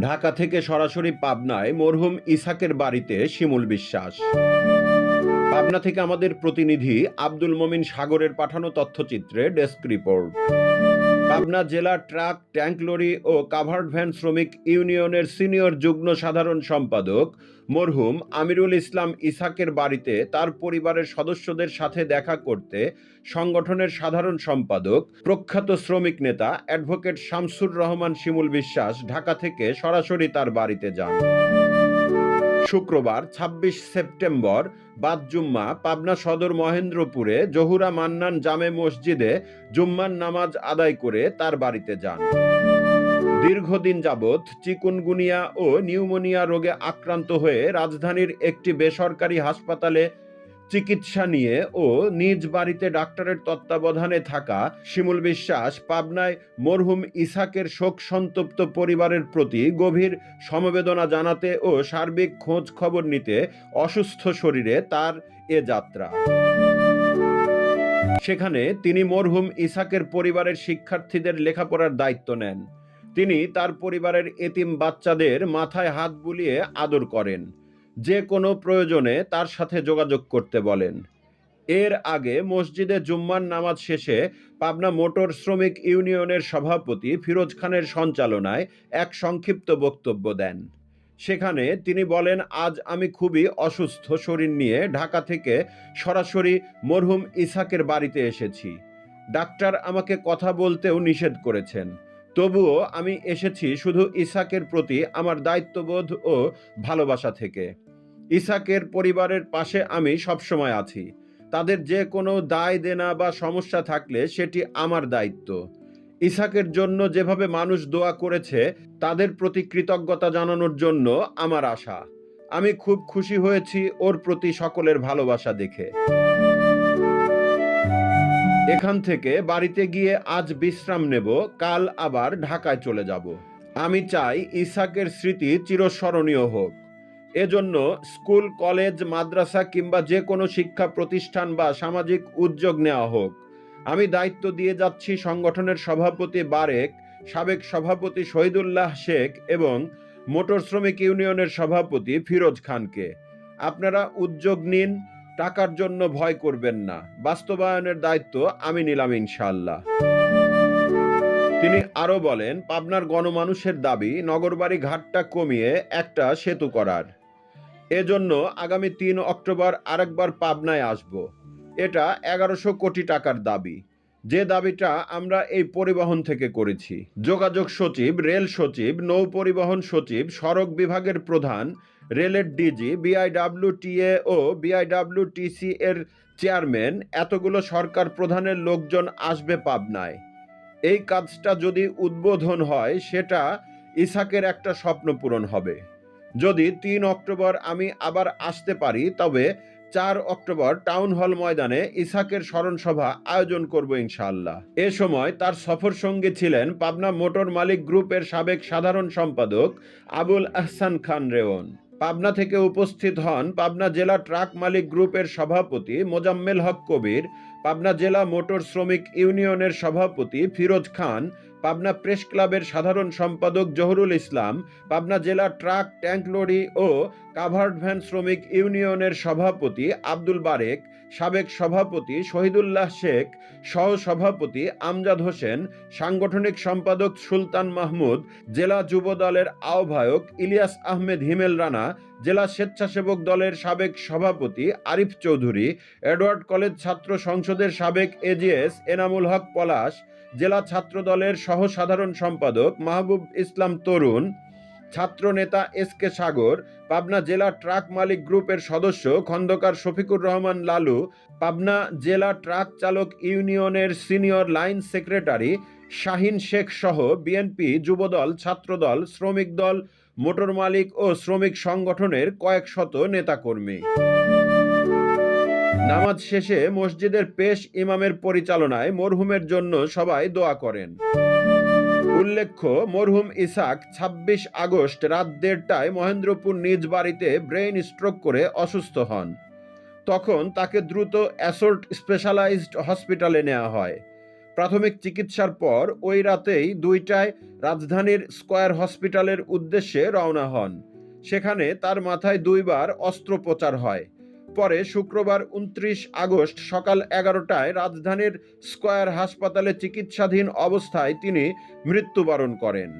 ঢাকা থেকে সরাসরি পাবনায় মরহুম ইসাকের বাড়িতে শিমুল বিশ্বাস। পাবনা থেকে আমাদের প্রতিনিধি আব্দুল মমিন সাগরের পাঠানো তথ্যচিত্রে ডেস্ক রিপোর্ট। পাবনা জেলা ট্রাক, ট্যাঙ্ক লরি ও কাভার্ড ভ্যান শ্রমিক ইউনিয়নের সিনিয়র যুগ্ম সাধারণ সম্পাদক মরহুম আমিরুল ইসলাম ইসাকের বাড়িতে তার পরিবারের সদস্যদের সাথে দেখা করতে সংগঠনের সাধারণ সম্পাদক, প্রখ্যাত শ্রমিক নেতা অ্যাডভোকেট শামসুর রহমান শিমুল বিশ্বাস ঢাকা থেকে সরাসরি তার বাড়িতে যান। শুক্রবার ২৬ সেপ্টেম্বর, বাদ জুম্মা, পাবনা সদর মহেন্দ্রপুরে জহুরা মান্নান জামে মসজিদে জুম্মার নামাজ আদায় করে তার বাড়িতে যান। দীর্ঘদিন যাবৎ চিকুনগুনিয়া ও নিউমোনিয়া রোগে আক্রান্ত হয়ে রাজধানীর একটি বেসরকারি হাসপাতালে চিকিৎসা নিয়ে ও নিজ বাড়িতে ডাক্তারের তত্ত্বাবধানে থাকা শিমুল বিশ্বাস পাবনায় মরহুম ইসাকের শোক সন্তপ্ত পরিবারের প্রতি গভীর সমবেদনা জানাতে ও সার্বিক খোঁজ খবর নিতে অসুস্থ শরীরে তার এ যাত্রা। সেখানে তিনি মরহুম ইসাকের পরিবারের শিক্ষার্থীদের লেখাপড়ার দায়িত্ব নেন। তিনি তার পরিবারের এতিম বাচ্চাদের মাথায় হাত বুলিয়ে আদর করেন। যে কোনো প্রয়োজনে তার সাথে যোগাযোগ করতে বলেন। এর আগে মসজিদে জুম্মার নামাজ শেষে পাবনা মোটর শ্রমিক ইউনিয়নের সভাপতি ফিরোজ খানের সঞ্চালনায় এক সংক্ষিপ্ত বক্তব্য দেন। সেখানে তিনি বলেন, আজ আমি খুবই অসুস্থ, শরীর নিয়ে ঢাকা থেকে সরাসরি মরহুম ইসাকের বাড়িতে এসেছি। ডাক্তার আমাকে কথা বলতেও নিষেধ করেছেন। তবুও আমি এসেছি শুধু ইসাকের প্রতি আমার দায়িত্ববোধ ও ভালোবাসা থেকে। ইসাকের পরিবারের পাশে আমি সবসময় আছি। তাদের যে কোনো দায় দেনা বা সমস্যা থাকলে সেটি আমার দায়িত্ব। ইসাকের জন্য যেভাবে মানুষ দোয়া করেছে, তাদের প্রতি কৃতজ্ঞতা জানানোর জন্য আমার আশা। আমি খুব খুশি হয়েছি ওর প্রতি সকলের ভালোবাসা দেখে। এখান থেকে বাড়িতে গিয়ে আজ বিশ্রাম নেব, কাল আবার ঢাকায় চলে যাব। আমি চাই ইসাকের স্মৃতি চিরস্মরণীয় হোক। এজন্য স্কুল, কলেজ, মাদ্রাসা কিংবা যে কোনো শিক্ষা প্রতিষ্ঠান বা সামাজিক উদ্যোগ নেওয়া হোক। আমি দায়িত্ব দিয়ে যাচ্ছি সংগঠনের সভাপতি বারেক, সাবেক সভাপতি শহীদুল্লাহ শেখ এবং মোটর শ্রমিক ইউনিয়নের সভাপতি ফিরোজ খানকে। আপনারা উদ্যোগ নিন, টাকার জন্য ভয় করবেন না। বাস্তবায়নের দায়িত্ব আমি নিলাম ইনশাল্লাহ তিনি আরও বলেন, পাবনার গণমানুষের দাবি, নগরবাড়ি ঘাটটা কমিয়ে একটা সেতু করার। এজন্য আগামী তিন অক্টোবর আরেকবার পাবনায় আসব। এটা এগারোশো কোটি টাকার দাবি। যে দাবিটা আমরা এই পরিবহন থেকে করেছি। যোগাযোগ সচিব, রেল সচিব, নৌ পরিবহন সচিব, সড়ক বিভাগের প্রধান, রেলের ডিজি, বিআইডাব্লিউ বিআইডাব্লিউটিএ ও বিআইডাব্লিউটিসি এর চেয়ারম্যান, এতগুলো সরকার প্রধানের লোকজন আসবে পাবনায়। এই কাজটা যদি উদ্বোধন হয়, সেটা ইসাকের একটা স্বপ্ন পূরণ হবে। যদি তিন অক্টোবর আমি আবার আসতে পারি, তবে চার অক্টোবর টাউন হল ময়দানে ইসাকের স্মরণ সভা আয়োজন করব ইনশাআল্লাহ। এ সময় তার সফর সঙ্গে ছিলেন পাবনা মোটর মালিক গ্রুপের সাবেক সাধারণ সম্পাদক আবুল আহসান খান রেওন পাবনা থেকে উপস্থিত হন পাবনা জেলা ট্রাক মালিক গ্রুপের সভাপতি মোজাম্মেল হক কবির, পাবনা জেলা মোটর শ্রমিক ইউনিয়নের সভাপতি ফিরোজ খান পাবনা প্রেস ক্লাবের সাধারণ সম্পাদক জহুরুল ইসলাম, পাবনা জেলা ট্রাক, ট্যাঙ্ক লরি ও কাভার্ড ভ্যান শ্রমিক ইউনিয়নের সভাপতি আব্দুল বারেক, সাবেক সভাপতি শহীদুল্লাহ শেখ সহ সভাপতি আমজাদ হোসেন, সাংগঠনিক সম্পাদক সুলতান মাহমুদ, জেলা যুব দলের আহ্বায়ক ইলিয়াস আহমেদ হিমেল রানা জেলা স্বেচ্ছাসেবক দলের সাবেক সভাপতি আরিফ চৌধুরী, এডওয়ার্ড কলেজ ছাত্র সংসদের সাবেক এজিএস এনামুল হক পলাশ, জেলা ছাত্র দলের সহ সাধারণ সম্পাদক মাহবুব ইসলাম তরুণ ছাত্র নেতা এস কে সাগর, পাবনা জেলা ট্রাক মালিক গ্রুপের সদস্য খন্দকার শফিকুর রহমান লালু, পাবনা জেলা ট্রাক চালক ইউনিয়নের senior line secretary Shahin Sheikh সহ বিএনপি যুবদল, ছাত্রদল, শ্রমিক দল, মোটর মালিক ও শ্রমিক সংগঠনের কয়েক শত নেতাকর্মী। নামাজ শেষে মসজিদের পেশ ইমামের পরিচালনায় মরহুমের জন্য সবাই দোয়া করেন। উল্লেখ্য, মরহুম ইসাক ২৬ আগস্ট রাত দেড়টায় মহেন্দ্রপুর নিজ বাড়িতে ব্রেইন স্ট্রোক করে অসুস্থ হন। তখন তাকে দ্রুত অ্যাসল্ট স্পেশালাইজড হসপিটালে নেওয়া হয়। প্রাথমিক চিকিৎসার পর ওই রাতেই দুইটায় রাজধানীর স্কয়ার হসপিটালের উদ্দেশ্যে রওনা হন। সেখানে তার মাথায় দুইবার অস্ত্রোপচার হয়। পরে শুক্রবার উনত্রিশ আগস্ট সকাল এগারোটায় রাজধানীর স্কয়ার হাসপাতালে চিকিৎসাধীন অবস্থায় তিনি মৃত্যুবরণ করেন।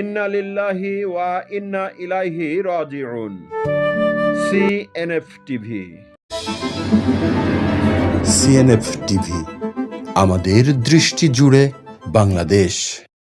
ইন্না লিল্লাহি ওয়া ইন্না ইলাইহি রাজিউন। সিএনএফ টিভি সিএনএফ টিভি আমাদের দৃষ্টি জুড়ে বাংলাদেশ।